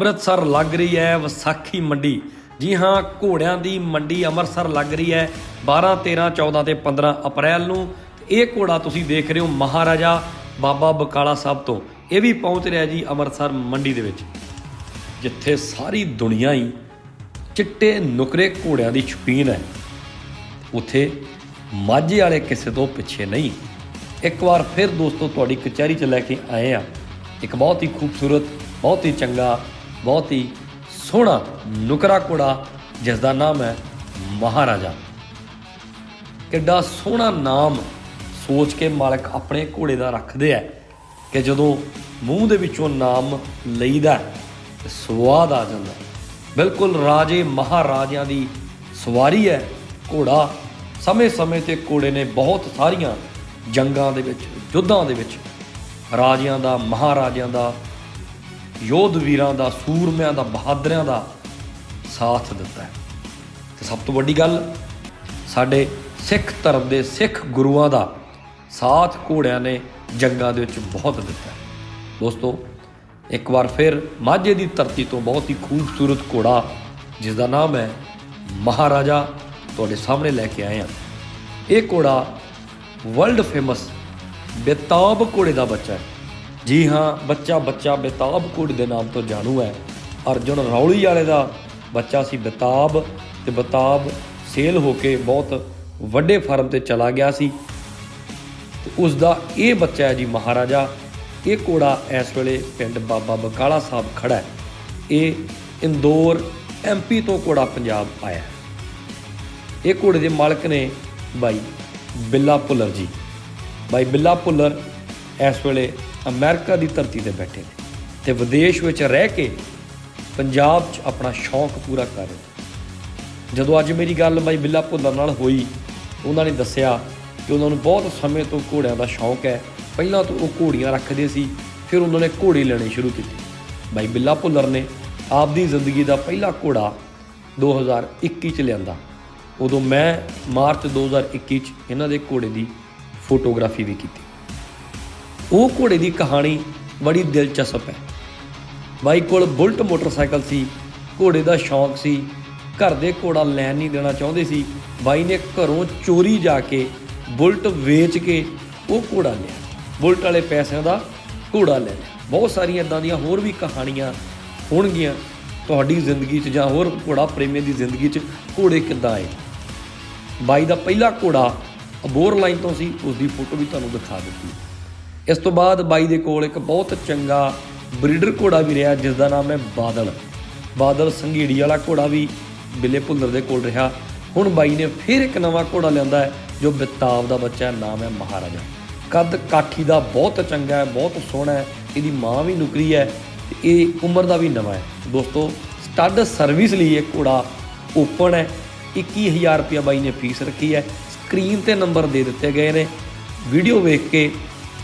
ਅੰਮ੍ਰਿਤਸਰ ਲੱਗ ਰਹੀ ਹੈ ਵਿਸਾਖੀ ਮੰਡੀ। ਜੀ ਹਾਂ, ਘੋੜਿਆਂ ਦੀ ਮੰਡੀ ਅੰਮ੍ਰਿਤਸਰ ਲੱਗ ਰਹੀ ਹੈ 12 13 14 ਤੇ 15 ਅਪ੍ਰੈਲ ਨੂੰ। ਇਹ ਘੋੜਾ ਤੁਸੀਂ ਦੇਖ ਰਹੇ ਹੋ ਮਹਾਰਾਜਾ ਬਾਬਾ ਬਕਾਲਾ ਸਾਹਿਬ ਤੋਂ। ਇਹ ਵੀ ਪਹੁੰਚ ਰਿਹਾ ਜੀ ਅੰਮ੍ਰਿਤਸਰ ਮੰਡੀ ਦੇ ਵਿੱਚ। ਜਿੱਥੇ ਸਾਰੀ ਦੁਨੀਆ ਹੀ ਚਿੱਟੇ ਨੁਕਰੇ ਘੋੜਿਆਂ ਦੀ ਸ਼ੌਕੀਨ ਹੈ। ਉਥੇ ਮਾਝੇ ਵਾਲੇ ਕਿਸੇ ਤੋਂ ਪਿੱਛੇ ਨਹੀਂ। ਇੱਕ ਵਾਰ ਫਿਰ ਦੋਸਤੋ, ਤੁਹਾਡੀ ਕਚਹਿਰੀ 'ਚ ਲੈ ਕੇ ਆਏ ਆ ਇੱਕ ਬਹੁਤ ਹੀ ਖੂਬਸੂਰਤ, ਬਹੁਤ ਹੀ ਚੰਗਾ ਬਹੁਤ ਹੀ ਸੋਹਣਾ ਨੁਕਰਾ ਘੋੜਾ ਜਿਸ ਦਾ ਨਾਮ ਹੈ ਮਹਾਰਾਜਾ। ਕਿੱਡਾ ਸੋਹਣਾ ਨਾਮ ਸੋਚ ਕੇ ਮਾਲਕ ਆਪਣੇ ਘੋੜੇ ਦਾ ਰੱਖਦੇ ਆ ਕਿ ਜਦੋਂ ਮੂੰਹ ਦੇ ਵਿੱਚੋਂ ਨਾਮ ਲਈਦਾ ਹੈ, ਸਵਾਦ ਆ ਜਾਂਦਾ ਬਿਲਕੁਲ ਰਾਜੇ ਮਹਾਰਾਜਿਆਂ ਦੀ ਸਵਾਰੀ ਹੈ ਘੋੜਾ। ਸਮੇਂ-ਸਮੇਂ ਤੇ ਘੋੜੇ ਨੇ ਬਹੁਤ ਸਾਰੀਆਂ ਜੰਗਾਂ ਦੇ ਵਿੱਚ ਯੁੱਧਾਂ ਦੇ ਵਿੱਚ ਰਾਜਿਆਂ ਦਾ ਮਹਾਰਾਜਿਆਂ ਦਾ ਯੋਧ ਵੀਰਾਂ ਦਾ, ਸੂਰਮਿਆਂ ਦਾ, ਬਹਾਦਰਿਆਂ ਦਾ ਸਾਥ ਦਿੱਤਾ ਹੈ। ਤੇ ਸਭ ਤੋਂ ਵੱਡੀ ਗੱਲ, ਸਾਡੇ ਸਿੱਖ ਧਰਮ ਦੇ ਸਿੱਖ ਗੁਰੂਆਂ ਦਾ ਸਾਥ ਘੋੜਿਆਂ ਨੇ ਜੰਗਾਂ ਦੇ ਵਿੱਚ ਬਹੁਤ ਦਿੱਤਾ ਦੋਸਤੋ, ਇੱਕ ਵਾਰ ਫਿਰ ਮਾਝੇ ਦੀ ਧਰਤੀ ਤੋਂ ਬਹੁਤ ਹੀ ਖੂਬਸੂਰਤ ਘੋੜਾ, ਜਿਸ ਦਾ ਨਾਮ ਹੈ ਮਹਾਰਾਜਾ, ਤੁਹਾਡੇ ਸਾਹਮਣੇ ਲੈ ਕੇ ਆਏ ਹਾਂ। ਇਹ ਘੋੜਾ ਵਰਲਡ ਫੇਮਸ ਬੇਤਾਬ ਘੋੜੇ ਦਾ ਬੱਚਾ ਹੈ। ਜੀ ਹਾਂ, ਬੱਚਾ ਬੱਚਾ ਬੇਤਾਬ ਘੋੜੇ ਦੇ ਨਾਮ ਤੋਂ ਜਾਣੂ ਹੈ। ਅਰਜੁਨ ਰੌਲੀ ਵਾਲੇ ਦਾ ਬੱਚਾ ਸੀ ਬੇਤਾਬ ਤੇ ਬੇਤਾਬ ਸੇਲ ਹੋ ਕੇ ਬਹੁਤ ਵੱਡੇ ਫਾਰਮ ਤੇ ਚਲਾ ਗਿਆ ਸੀ। ਤੇ ਉਸ ਦਾ ਇਹ ਬੱਚਾ ਹੈ ਜੀ ਮਹਾਰਾਜਾ। ਇਹ ਘੋੜਾ ਇਸ ਵੇਲੇ ਪਿੰਡ ਬਾਬਾ ਬਕਾਲਾ ਸਾਹਿਬ ਖੜਾ ਹੈ। ਇਹ ਇੰਦੌਰ ਐਮਪੀ ਤੋਂ ਘੋੜਾ ਪੰਜਾਬ ਆਇਆ ਇਹ ਘੋੜੇ ਦੇ ਮਾਲਕ ਨੇ ਬਾਈ ਬਿੱਲਾ ਭੁੱਲਰ ਜੀ। ਬਾਈ ਬਿੱਲਾ ਭੁੱਲਰ ਇਸ ਵੇਲੇ ਅਮਰੀਕਾ ਦੀ ਧਰਤੀ ਤੇ ਬੈਠੇ ਨੇ ਤੇ ਵਿਦੇਸ਼ ਵਿੱਚ ਰਹਿ ਕੇ ਪੰਜਾਬ 'ਚ ਆਪਣਾ ਸ਼ੌਂਕ ਪੂਰਾ ਕਰ ਰਹੇ ਨੇ। ਜਦੋਂ ਅੱਜ ਮੇਰੀ ਗੱਲ ਬਾਈ ਬਿੱਲਾ ਭੁੱਲਰ ਨਾਲ ਹੋਈ, ਉਹਨਾਂ ਨੇ ਦੱਸਿਆ ਕਿ ਉਹਨਾਂ ਨੂੰ ਬਹੁਤ ਸਮੇਂ ਤੋਂ ਘੋੜਿਆਂ ਦਾ ਸ਼ੌਂਕ ਹੈ। ਪਹਿਲਾਂ ਤੋਂ ਉਹ ਘੋੜੀਆਂ ਰੱਖਦੇ ਸੀ, ਫਿਰ ਉਹਨਾਂ ਨੇ ਘੋੜੇ ਲੈਣੀ ਸ਼ੁਰੂ ਕੀਤੀ। ਬਾਈ ਬਿੱਲਾ ਭੁੱਲਰ ਨੇ ਆਪਦੀ ਜ਼ਿੰਦਗੀ ਦਾ ਪਹਿਲਾ ਘੋੜਾ 2021 ਚ ਲਿਆਂਦਾ। ਉਦੋਂ ਮੈਂ ਮਾਰਚ 2021 ਚ ਇਹਨਾਂ ਦੇ ਘੋੜੇ ਦੀ ਫੋਟੋਗ੍ਰਾਫੀ ਵੀ ਕੀਤੀ। ਉਹ ਘੋੜੇ ਦੀ ਕਹਾਣੀ ਬੜੀ ਦਿਲਚਸਪ ਹੈ। ਬਾਈ ਕੋਲ ਬੁਲਟ ਮੋਟਰਸਾਈਕਲ ਸੀ, ਘੋੜੇ ਦਾ ਸ਼ੌਂਕ ਸੀ, ਘਰ ਦੇ ਘੋੜਾ ਲੈਣ ਨਹੀਂ ਦੇਣਾ ਚਾਹੁੰਦੇ ਸੀ। ਬਾਈ ਨੇ ਘਰੋਂ ਚੋਰੀ ਜਾ ਕੇ ਬੁਲਟ ਵੇਚ ਕੇ ਉਹ ਘੋੜਾ ਲਿਆ। ਬੁਲਟ ਵਾਲੇ ਪੈਸਿਆਂ ਦਾ ਘੋੜਾ ਲੈ ਲਿਆ। ਬਹੁਤ ਸਾਰੀਆਂ ਇਦਾਂ ਦੀਆਂ ਹੋਰ ਵੀ ਕਹਾਣੀਆਂ ਹੋਣਗੀਆਂ ਤੁਹਾਡੀ ਜ਼ਿੰਦਗੀ 'ਚ ਜਾਂ ਹੋਰ ਘੋੜਾ ਪ੍ਰੇਮੀ ਦੀ ਜ਼ਿੰਦਗੀ 'ਚ ਘੋੜੇ ਕਿੱਦਾਂ ਆਏ। ਬਾਈ ਦਾ ਪਹਿਲਾ ਘੋੜਾ ਅਬੋਰ ਲਾਈਨ ਤੋਂ ਸੀ ਉਸ ਦੀ ਫੋਟੋ ਵੀ ਤੁਹਾਨੂੰ ਦਿਖਾ ਦਿੱਤੀ। ਇਸ ਤੋਂ ਬਾਅਦ ਬਾਈ ਦੇ ਕੋਲ ਇੱਕ ਬਹੁਤ ਚੰਗਾ ਬਰੀਡਰ ਘੋੜਾ ਵੀ ਰਿਹਾ ਜਿਸ ਦਾ ਨਾਮ ਹੈ ਬਾਦਲ। ਬਾਦਲ ਸੰਘੀੜੀ ਵਾਲਾ ਘੋੜਾ ਵੀ ਬਿੱਲੇ ਭੁੱਲਰ ਦੇ ਕੋਲ ਰਿਹਾ। ਹੁਣ ਬਾਈ ਨੇ ਫਿਰ ਇੱਕ ਨਵਾਂ ਘੋੜਾ ਲਿਆਂਦਾ ਹੈ, ਜੋ ਬਿਤਾਬ ਦਾ ਬੱਚਾ ਹੈ, ਨਾਮ ਹੈ ਮਹਾਰਾਜਾ। ਕੱਦ ਕਾਠੀ ਦਾ ਬਹੁਤ ਚੰਗਾ ਹੈ, ਬਹੁਤ ਸੋਹਣਾ ਹੈ, ਇਹਦੀ ਮਾਂ ਵੀ ਨੁਕਰੀ ਹੈ, ਤੇ ਇਹ ਉਮਰ ਦਾ ਵੀ ਨਵਾਂ ਹੈ। ਦੋਸਤੋ, ਸਟੱਡ ਸਰਵਿਸ ਲਈ ਇਹ ਘੋੜਾ ਓਪਨ ਹੈ। 21000 ਰੁਪਇਆ ਬਾਈ ਨੇ ਫੀਸ ਰੱਖੀ ਹੈ। ਸਕਰੀਨ ਤੇ ਨੰਬਰ ਦੇ ਦਿੱਤੇ ਗਏ ਨੇ। ਵੀਡੀਓ ਵੇਖ ਕੇ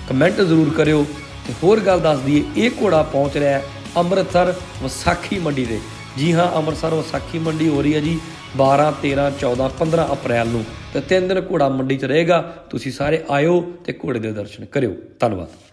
ਕਮੈਂਟ ਜ਼ਰੂਰ ਕਰਿਓ ਤੇ ਹੋਰ ਗੱਲ ਦੱਸ ਦਈਏ, ਇਹ ਘੋੜਾ ਪਹੁੰਚ ਰਿਹਾ ਹੈ ਅੰਮ੍ਰਿਤਸਰ ਵਿਸਾਖੀ ਮੰਡੀ ਦੇ ਜੀ ਹਾਂ, ਅੰਮ੍ਰਿਤਸਰ ਵਿਸਾਖੀ ਮੰਡੀ ਹੋ ਰਹੀ ਹੈ ਜੀ 12 13 14 15 ਅਪ੍ਰੈਲ ਨੂੰ। ਤੇ ਤਿੰਨ ਦਿਨ ਘੋੜਾ ਮੰਡੀ 'ਚ ਰਹੇਗਾ। ਤੁਸੀਂ ਸਾਰੇ ਆਇਓ ਤੇ ਘੋੜੇ ਦੇ ਦਰਸ਼ਨ ਕਰਿਓ। ਧੰਨਵਾਦ।